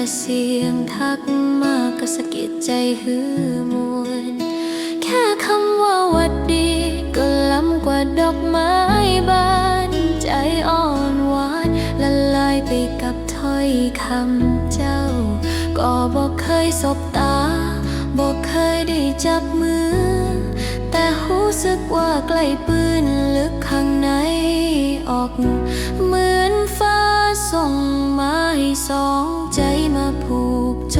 แต่เสียงทักมาก็สะกิดใจหือมวนแค่คำว่าวัดดี ก็ล้ำกว่าดอกไม้บานใจอ่อนหวานละลายไปกับถ้อยคำเจ้า ก็บอกเคยสบตา บอกเคยได้จับมือ แต่รู้สึกว่าใกล้ปืนลึกข้างในออก เหมือนฟ้าส่งมาให้สองใจ ผูกโจ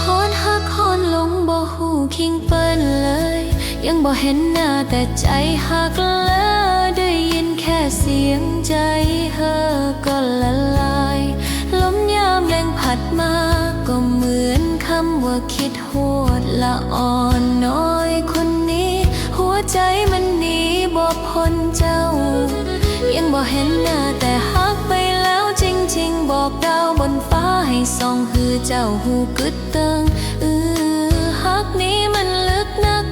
ฮอนฮักฮอนลงบ่หูคิงเปิ้นเลย ยังบ่เห็นหน้าแต่ใจหักแล้วได้ยินแค่เสียงใจเฮอก็ละลาย ลมยามแรงพัดมาก็เหมือนคำว่าคิดโหดละอ่อนน้อยคนนี้ หัวใจมันหนีบ่พ้นเจ้า ยังบ่เห็นหน้าแต่ฮัก ไปแล้วจริงบอกดาวบนฟ้าให้ส่องคือเจ้าหูกึดเติงเออฮักนี้มันลึกนัก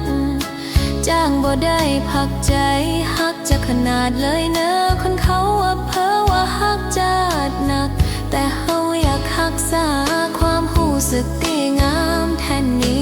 จ้างบ่ได้พักใจฮักจะขนาดเลยเนอะคนเขาว่าเพ้อว่าฮักจัดหนัก แต่เฮาอยากรักษาความหูสึกดีงามแทนนี้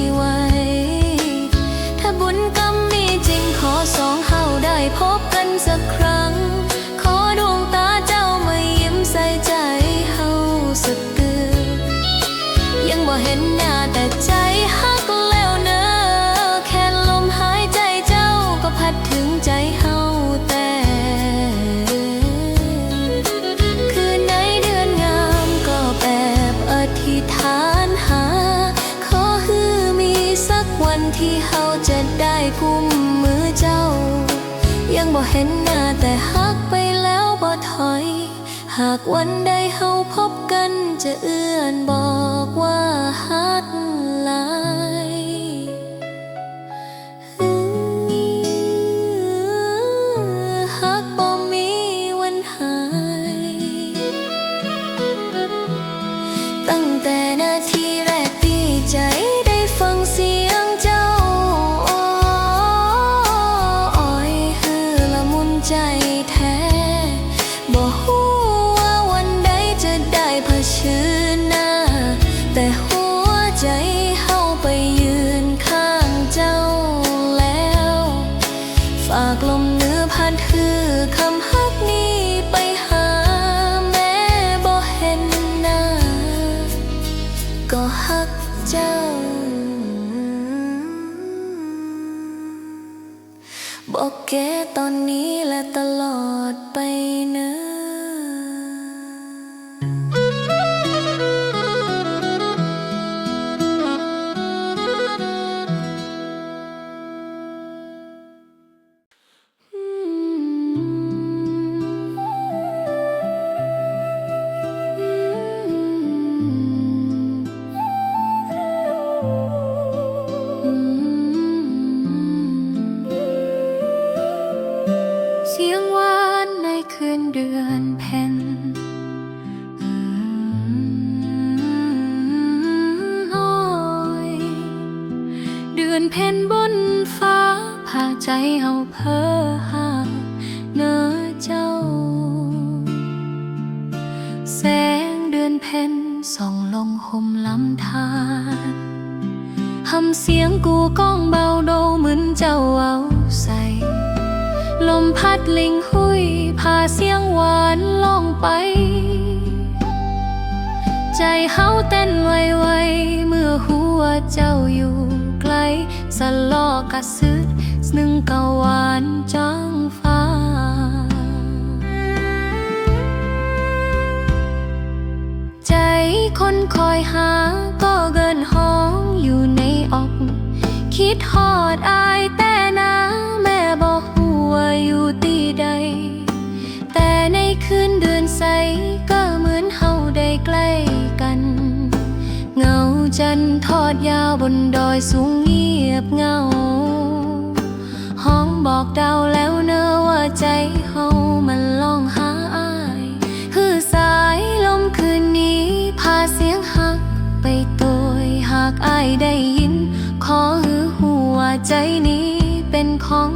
เห็นหน้าแต่ฮักไปแล้วบ่ถอย หากวันใดเฮาพบกันจะเอื้อนบอกว่าฮักหลาย เจ้า บอกแกตอนนี้และตลอดไปเนอ ใจเฮาเพ้อหาเนื้อเจ้า แสงเดือนเพ็ญส่องลงห่มลำธารทำเสียงกูก้องเบาโดเหมือนเจ้าเอาใส่ ลมพัดลิงหุยพาเสียงหวานล่องไป ใจเฮาเต้นไวๆเมื่อหัวเจ้าอยู่ไกลสะลอกกระซึดห นึ่งกะหวานจังฟ้า ใจคนคอยหาก็เกินห้องอยู่ในอก คิดฮอดอายแต่นาแม่บอกหัวอยู่ตีใด แต่ในคืนเดือนใสก็เหมือนเฮาได้ใกล้กัน เงาจันทร์ทอดยาวบนดอยสูงเงียบเงา บอกเดาแล้วเนอว่าใจเฮามันล่องหาอาย คือสายลมคืนนี้ พาเสียงหักไปโตยหากอายได้ยิน ขอหือหัวใจนี้เป็นของ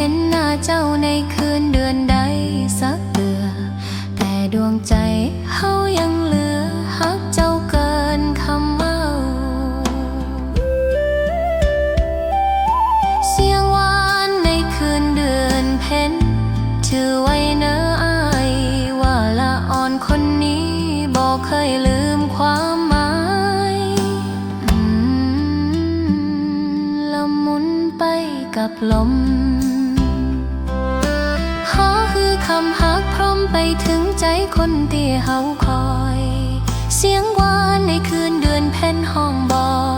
เห็นหน้าเจ้าในคืนเดือนใดสักเดือ แต่ดวงใจเฮายังเหลือฮักเจ้าเกินคำเมาเสียงหวานในคืนเดือนเพ็ญถือไว้เนออายว่าละอ่อนคนนี้บอกเคยลืมความหมายละมุนไปกับลม ใจคนที่เฮาคอย เสียงหวานในคืนเดือนแผ่นห้องบอก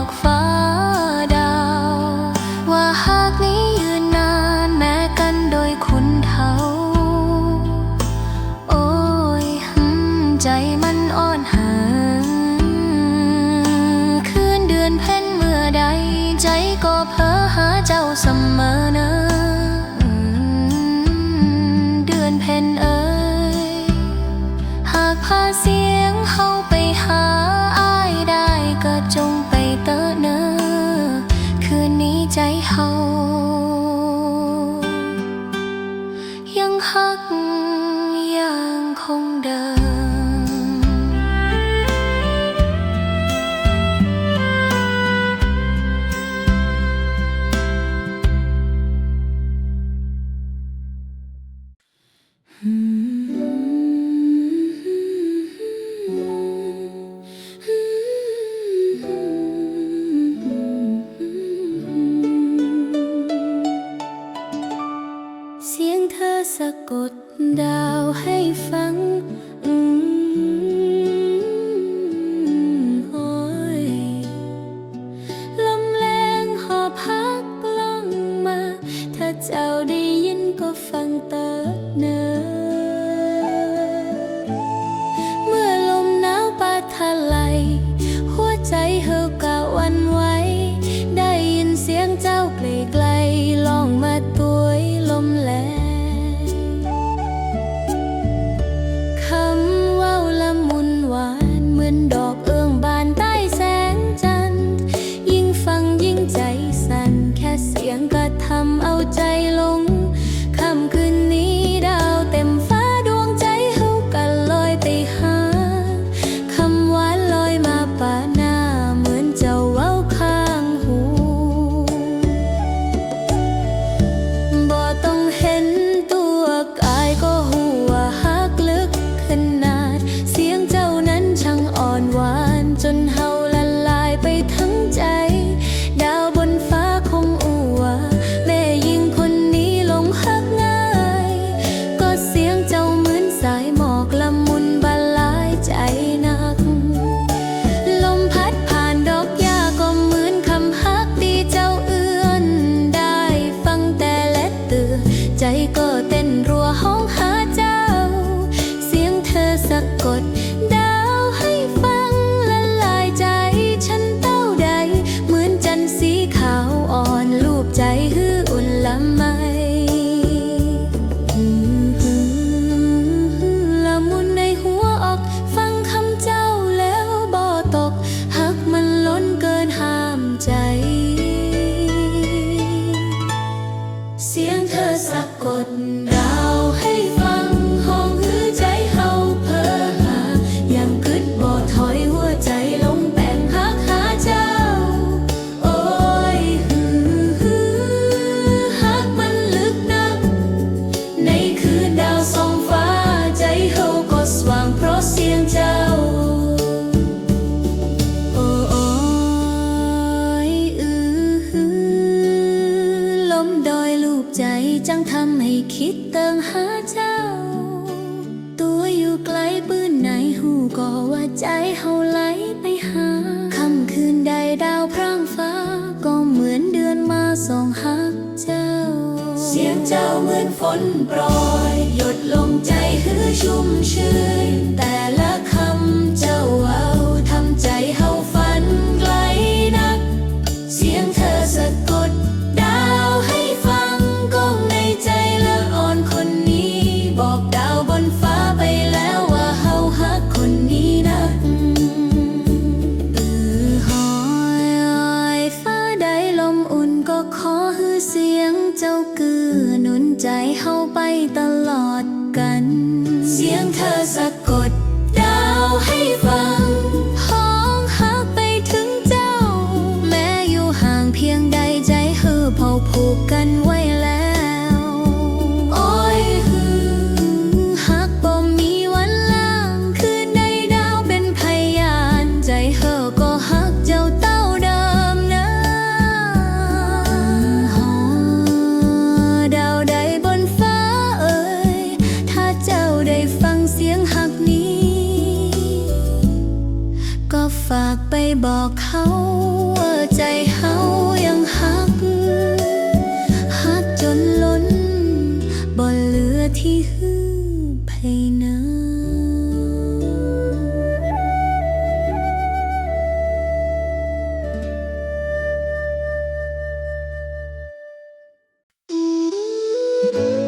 สะกดดาวให้ฟ้า Música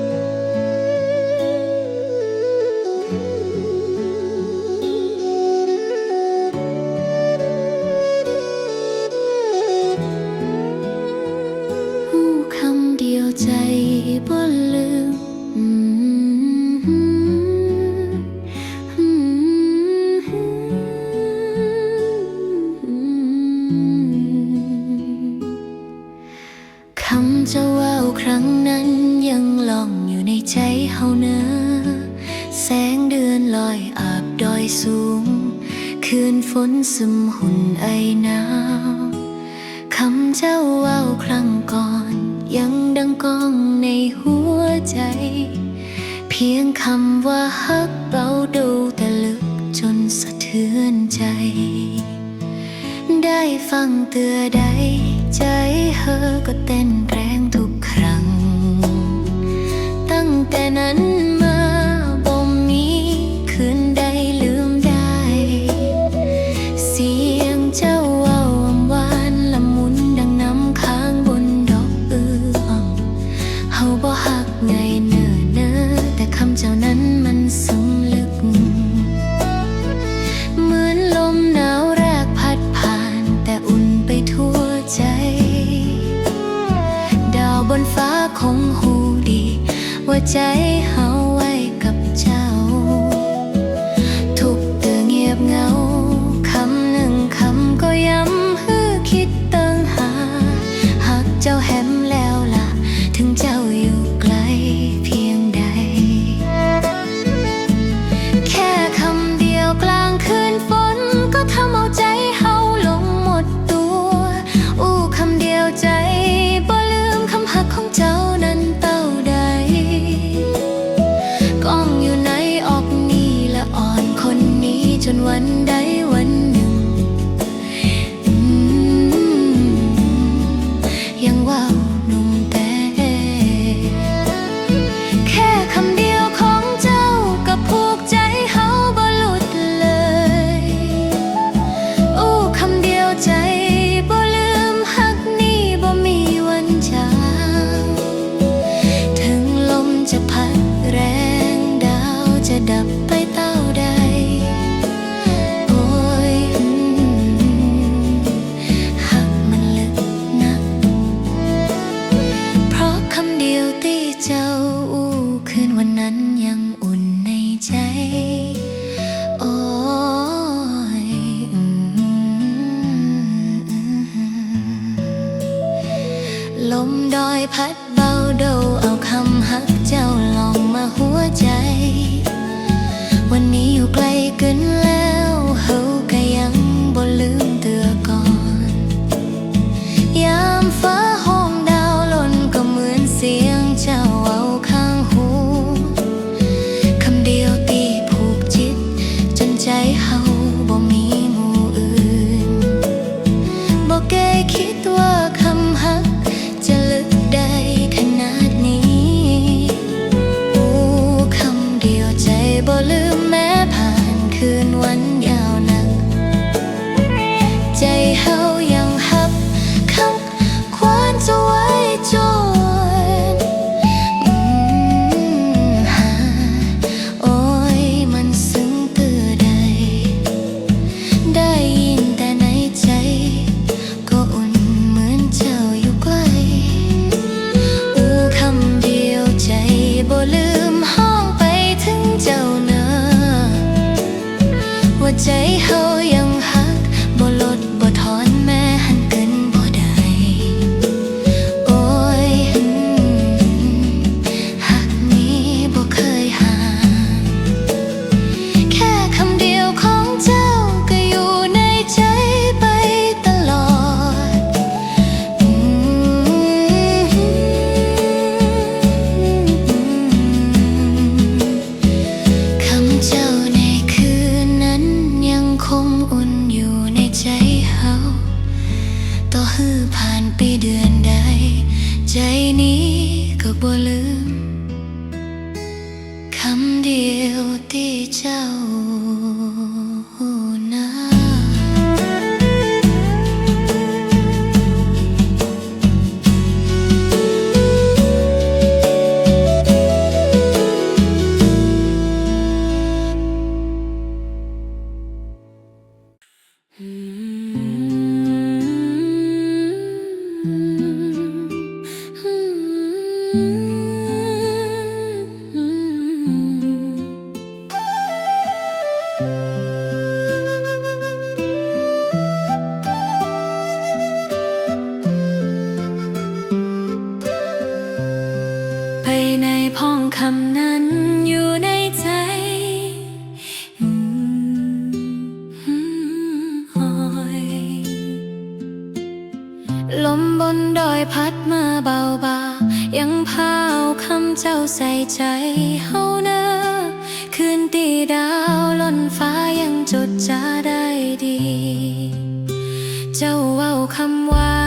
เจ้าว่าวครั้งก่อน ยังดังก้องในหัวใจ เพียงคำว่าฮักเราดูแต่ลึกจนสะเทือนใจ ได้ฟังเตือใด ใจเธอก็เต้นแรงทุกครั้ง ตั้งแต่นั้น ใจหา นดอยพัดมาเบาบาๆยังพาวคำเจ้าใส่ใจเฮาเนอคืนตีดาวล้นฟ้ายังจดจาได้ดี เจ้าเว้าคำว่า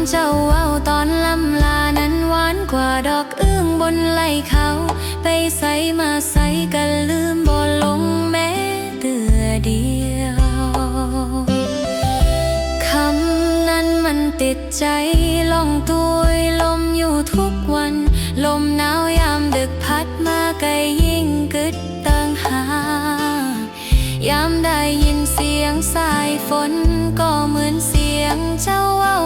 ำเจ้าเว้าตอนลำลานั้นหวานกว่าดอกเอื้องบนไหลเขา ไปใสมาใสกันลืมบ่ลงแม้เตือเดียวคำนั้นมันติดใจลองตุยลมอยู่ทุกวัน ลมหนาวยามดึกพัดมาไกลยิ่งกึดเติงหายามได้ยินเสียงสายฝนก็เหมือนเสียงเจ้าเว่า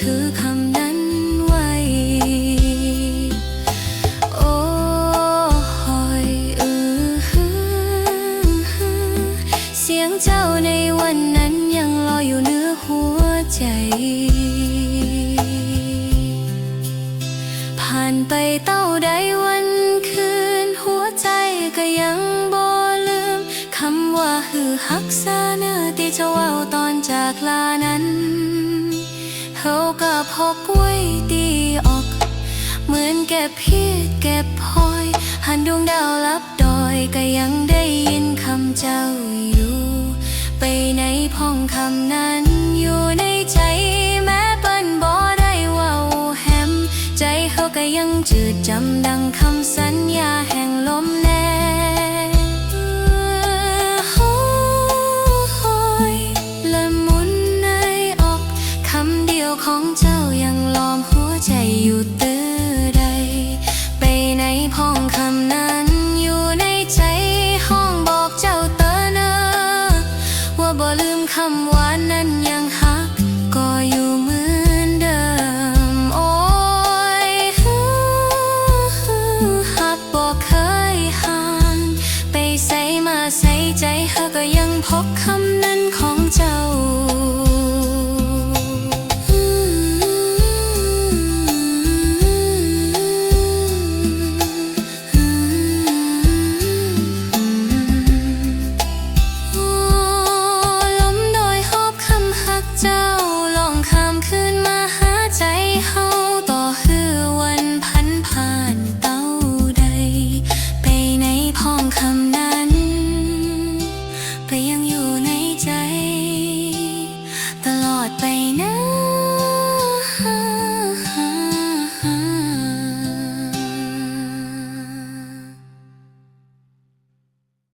เฮาก็ถือคำ วยดีออก เหมือนเก็บพีดเก็บพลอย หันดวงดาวลับดอยก็ยังได้ยินคำเจ้าอยู่ ไปในพ้องคำนั้นอยู่ในใจแม้เปิ้นบ่ได้ว่าแฮม ใจเขาก็ยังจืดจำดังคำสัญ 叫